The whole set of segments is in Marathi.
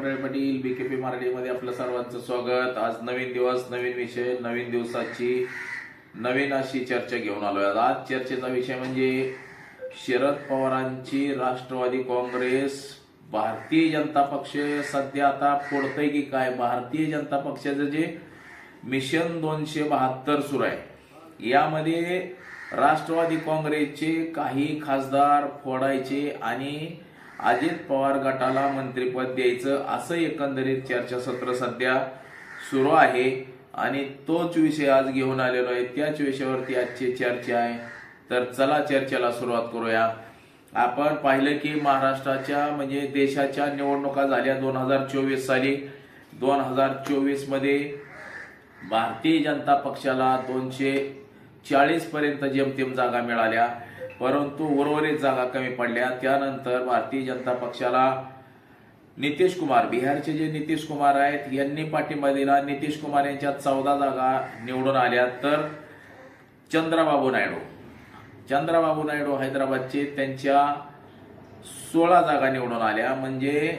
खडळे पाटील बीकेपी मराठीमध्ये आपलं सर्वांचं स्वागत. आज नवीन दिवस नवीन विषय नवीन दिवसाची नवीन अशी चर्चा घेऊन आलो आहे आज चर्चेचा विषय म्हणजे शरद पवारांची राष्ट्रवादी काँग्रेस भारतीय जनता पक्ष सध्या आता फोडतंय की काय? भारतीय जनता पक्षाचं जे मिशन दोनशे बहात्तर सुरू आहे यामध्ये राष्ट्रवादी काँग्रेसचे काही खासदार फोडायचे आणि अजित पवार गटाला मंत्रिपद द्यायचं असं एकंदरीत चर्चासत्र सध्या सुरू आहे. आणि तोच विषय आज घेऊन आलेलो आहे. त्याच विषयावरती आजची चर्चा आहे. तर चला चर्चेला सुरुवात करूया. आपण पाहिलं की महाराष्ट्राच्या म्हणजे देशाच्या निवडणुका झाल्या दोन हजार चोवीस साली. दोन हजार चोवीसमध्ये भारतीय जनता पक्षाला दोनशे चाळीस पर्यंत जेमतेम जागा मिळाल्या. परंतु उर्वरित जागा कमी पडल्या. त्यानंतर भारतीय जनता पक्षाला नितीश कुमार बिहारचे जे नितीश कुमार आहेत यांनी पाठिंबा दिला नितीश कुमार यांच्या चौदा जागा निवडून आल्या. तर चंद्राबाबू नायडू. चंद्राबाबू नायडू हैदराबादचे त्यांच्या सोळा जागा निवडून आल्या. म्हणजे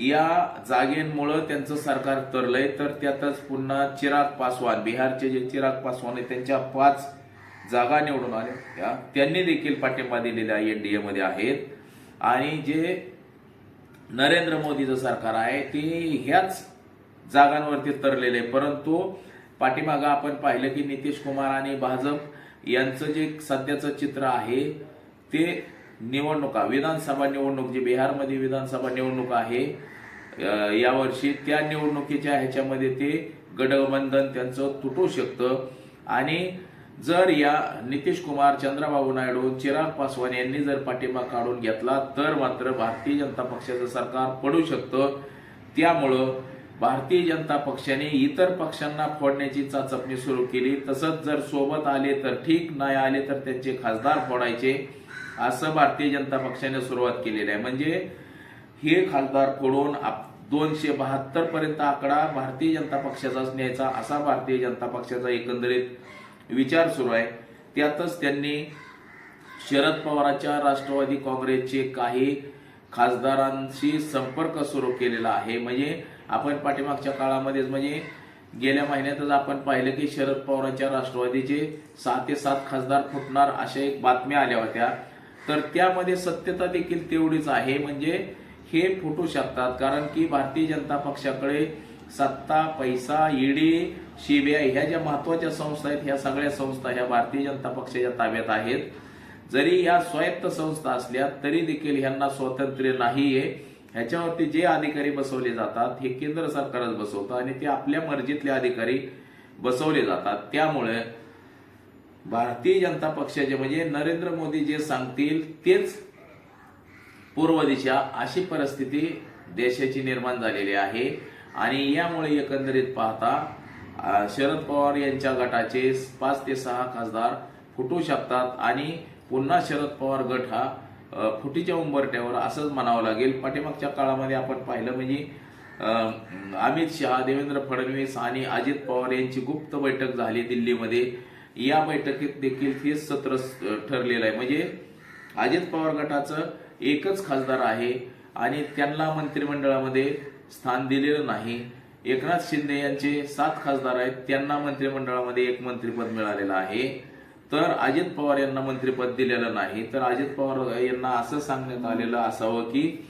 या जागेमुळं त्यांचं सरकार तरलंय. तर त्यातच पुन्हा चिराग पासवान बिहारचे जे चिराग पासवान आहे त्यांच्या पाच जागा निवडून आल्या त्यांनी देखील पाठिंबा दिलेल्या एनडीए मध्ये आहेत. आणि जे नरेंद्र मोदीचं सरकार आहे ते ह्याच जागांवरती तरलेले आहे. परंतु पाठीमागं आपण पाहिलं की नितीश कुमार आणि भाजप यांचं जे सध्याचं चित्र आहे ते निवडणुका विधानसभा निवडणूक जी बिहारमध्ये विधानसभा निवडणूक आहे यावर्षी त्या निवडणुकीच्या ह्याच्यामध्ये ते गडबंधन त्यांचं तुटू शकतं. आणि जर या नितीश कुमार चंद्रबाबू नायडू चिराग पासवान यांनी जर पाठिंबा काढून घेतला तर मात्र भारतीय जनता पक्षाचं सरकार पडू शकतं. त्यामुळं भारतीय जनता पक्षाने इतर पक्षांना फोडण्याची चाचपणी सुरू केली. तसंच जर सोबत आले तर ठीक नाही आले तर त्यांचे खासदार फोडायचे. असं भारतीय जनता पक्षाने सुरुवात केलेली आहे. म्हणजे हे खासदार फोडून आप- दोनशे बहात्तर पर्यंत आकडा भारतीय जनता पक्षाचाच न्यायचा असा भारतीय जनता पक्षाचा एकंदरीत विचार सुरू आहे. त्यातच त्यांनी शरद पवारांच्या राष्ट्रवादी काँग्रेसचे काही खासदारांशी संपर्क सुरू केलेला आहे. म्हणजे आपण पाठीमागच्या काळामध्येच म्हणजे गेल्या महिन्यातच आपण पाहिलं की शरद पवारांच्या राष्ट्रवादीचे सहा ते सात खासदार फुटणार अशा एक बातम्या आल्या होत्या. तर त्यामध्ये सत्यता देखील तेवढीच आहे. म्हणजे हे फुटू शकतात. कारण की भारतीय जनता पक्षाकडे सत्ता पैसा ईडी सीबीआय ह्या ज्या महत्त्वाच्या संस्था आहेत ह्या सगळ्या संस्था ह्या भारतीय जनता पक्षाच्या ताब्यात आहेत. जरी या स्वायत्त संस्था असल्या तरी देखील ह्यांना स्वातंत्र्य नाहीये. ह्याच्यावरती जे अधिकारी बसवले जातात हे केंद्र सरकारच बसवतं आणि ते आपल्या मर्जीतले अधिकारी बसवले जातात. त्यामुळे भारतीय जनता पक्षाचे म्हणजे नरेंद्र मोदी जे सांगतील तेच पूर्व दिशा अशी परिस्थिती देशाची निर्माण झालेली आहे. आणि यामुळे एकंदरीत पाहता शरद पवार यांच्या गटाचे पाच ते सहा खासदार फुटू शकतात आणि पुन्हा शरद पवार गट हा फुटीच्या उंबरट्यावर असंच म्हणावं लागेल. पाठीमागच्या काळामध्ये आपण पाहिलं म्हणजे अमित शहा देवेंद्र फडणवीस आणि अजित पवार यांची गुप्त बैठक झाली दिल्लीमध्ये. या बैठकीत देखील तेच सत्र ठरलेलं आहे. म्हणजे अजित पवार गटाचं एकच खासदार आहे आणि त्यांना मंत्रिमंडळामध्ये स्थान दिलेलं नाही. एकनाथ शिंदे यांचे सात खासदार आहेत. त्यांना मंत्रिमंडळामध्ये एक मंत्रिपद मिळालेलं आहे. तर अजित पवार यांना मंत्रिपद दिलेलं नाही. तर अजित पवार यांना असं सांगण्यात आलेलं असावं की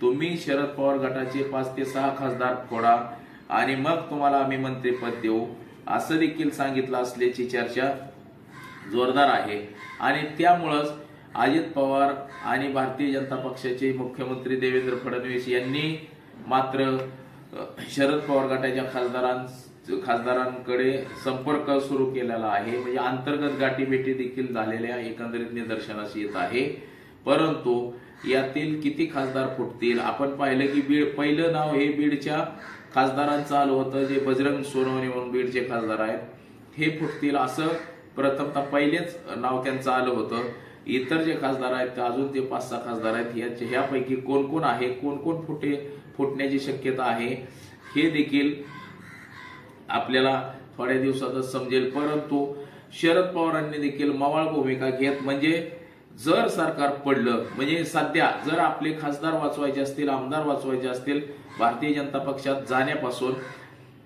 तुम्ही शरद पवार गटाचे पाच ते सहा खासदार फोडा आणि मग तुम्हाला आम्ही मंत्रिपद देऊ. असं देखील सांगितलं असल्याची चर्चा जोरदार आहे. आणि त्यामुळंच अजित पवार आणि भारतीय जनता पक्षाचे मुख्यमंत्री देवेंद्र फडणवीस यांनी मात्र शरद पवार गटाच्या खासदारां खासदारांकडे संपर्क सुरू केलेला आहे. म्हणजे अंतर्गत गाठीभेटी देखील झालेल्या एकंदरीत निदर्शनास येत आहे. परंतु यातील किती खासदार फुटतील? आपण पाहिलं की बीड पहिलं नाव हे बीडच्या खासदारांचं आलं होतं जे बजरंग सोनवणे म्हणून बीडचे खासदार आहेत. हे फुटतील असं प्रथमतः पहिलेच नाव त्यांचं आलं होतं. इतर जे खासदार आहेत ते अजून ते पाच सहा खासदार आहेत. याचे ह्यापैकी कोण कोण आहे? कोण कोण फुटे फुटण्याची शक्यता आहे. हे देखील आपल्याला थोड्या दिवसातच समजेल. परंतु शरद पवारांनी देखील मवाळ भूमिका घेत म्हणजे जर सरकार पडलं म्हणजे सध्या जर आपले खासदार वाचवायचे असतील आमदार वाचवायचे असतील भारतीय जनता पक्षात जाण्यापासून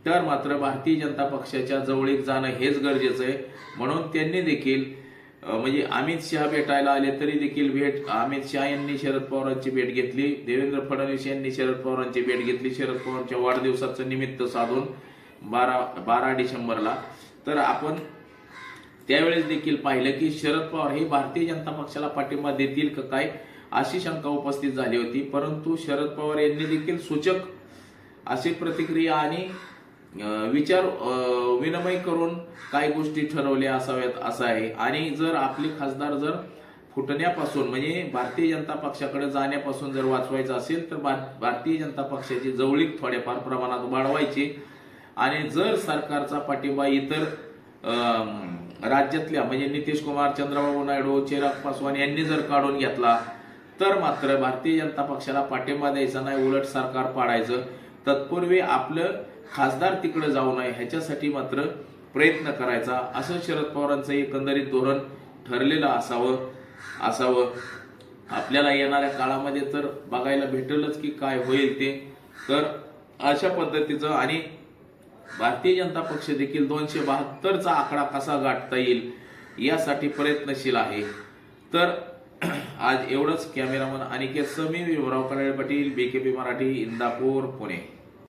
तर मात्र भारतीय जनता पक्षाच्या जवळीक जाणं हेच गरजेचं आहे. म्हणून त्यांनी देखील म्हणजे अमित शहा भेटायला आले तरी देखील भेट अमित शहा यांनी शरद पवारांची भेट घेतली देवेंद्र फडणवीस यांनी शरद पवारांची भेट घेतली शरद पवारांच्या वाढदिवसाचं निमित्त साधून बारा बारा डिसेंबरला. तर आपण त्यावेळेस देखील पाहिलं की शरद पवार हे भारतीय जनता पक्षाला पाठिंबा देतील का काय अशी शंका उपस्थित झाली होती. परंतु शरद पवार यांनी देखील सूचक अशी प्रतिक्रिया आणि विचार विनिमय करून काही गोष्टी ठरवल्या असाव्यात असं आहे. आणि जर आपले खासदार जर फुटण्यापासून म्हणजे भारतीय जनता पक्षाकडे जाण्यापासून जर वाचवायचं असेल तर भारतीय जनता पक्षाची जवळीक थोड्याफार प्रमाणात वाढवायची. आणि जर सरकारचा पाठिंबा इतर राज्यातल्या म्हणजे नितीश कुमार चंद्रबाबू नायडू चिराग पासवान यांनी जर काढून घेतला तर मात्र भारतीय जनता पक्षाला पाठिंबा द्यायचा नाही उलट सरकार पाडायचं. तत्पूर्वी आपलं खासदार तिकडे जाऊ नये ह्याच्यासाठी मात्र प्रयत्न करायचा. असं शरद पवारांचं एकंदरीत धोरण ठरलेलं असावं असावं. आपल्याला येणाऱ्या काळामध्ये तर बघायला भेटेलच की काय होईल ते. तर अशा पद्धतीचं आणि भारतीय जनता पक्ष देखील दोनशे बहात्तरचा आकडा कसा गाठता येईल यासाठी प्रयत्नशील आहे. तर आज एवढंच. Cameraman Aniket Sami Vivrao Kadale Patil BKP Marathi Indapur Pune.